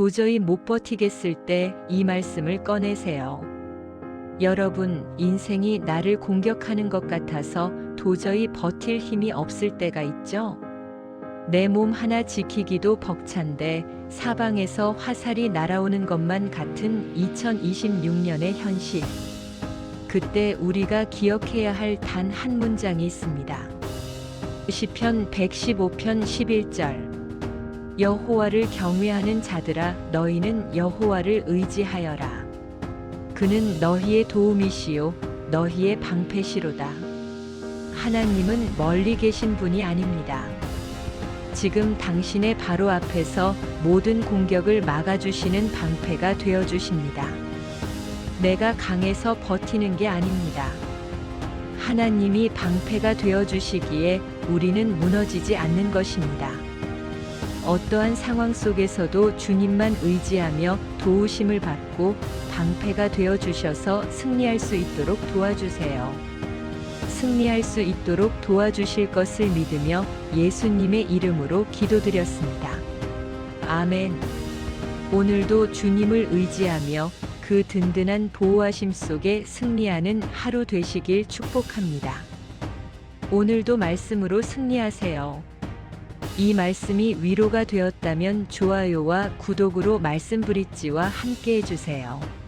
도저히 못 버티겠을 때 이 말씀을 꺼내세요. 여러분, 인생이 나를 공격하는 것 같아서 도저히 버틸 힘이 없을 때가 있죠? 내 몸 하나 지키기도 벅찬데 사방에서 화살이 날아오는 것만 같은 2026년의 현실. 그때 우리가 기억해야 할 단 한 문장이 있습니다. 시편 115편 11절 여호와를 경외하는 자들아 너희는 여호와를 의지하여라. 그는 너희의 도움이시요 너희의 방패시로다. 하나님은 멀리 계신 분이 아닙니다. 지금 당신의 바로 앞에서 모든 공격을 막아주시는 방패가 되어 주십니다. 내가 강해서 버티는 게 아닙니다. 하나님이 방패가 되어 주시기에 우리는 무너지지 않는 것입니다. 어떠한 상황 속에서도 주님만 의지하며 도우심을 받고 방패가 되어 주셔서 승리할 수 있도록 도와주세요. 승리할 수 있도록 도와주실 것을 믿으며 예수님의 이름으로 기도드렸습니다. 아멘. 오늘도 주님을 의지하며 그 든든한 보호하심 속에 승리하는 하루 되시길 축복합니다. 오늘도 말씀으로 승리하세요. 이 말씀이 위로가 되었다면 좋아요와 구독으로 말씀 브릿지와 함께 해주세요.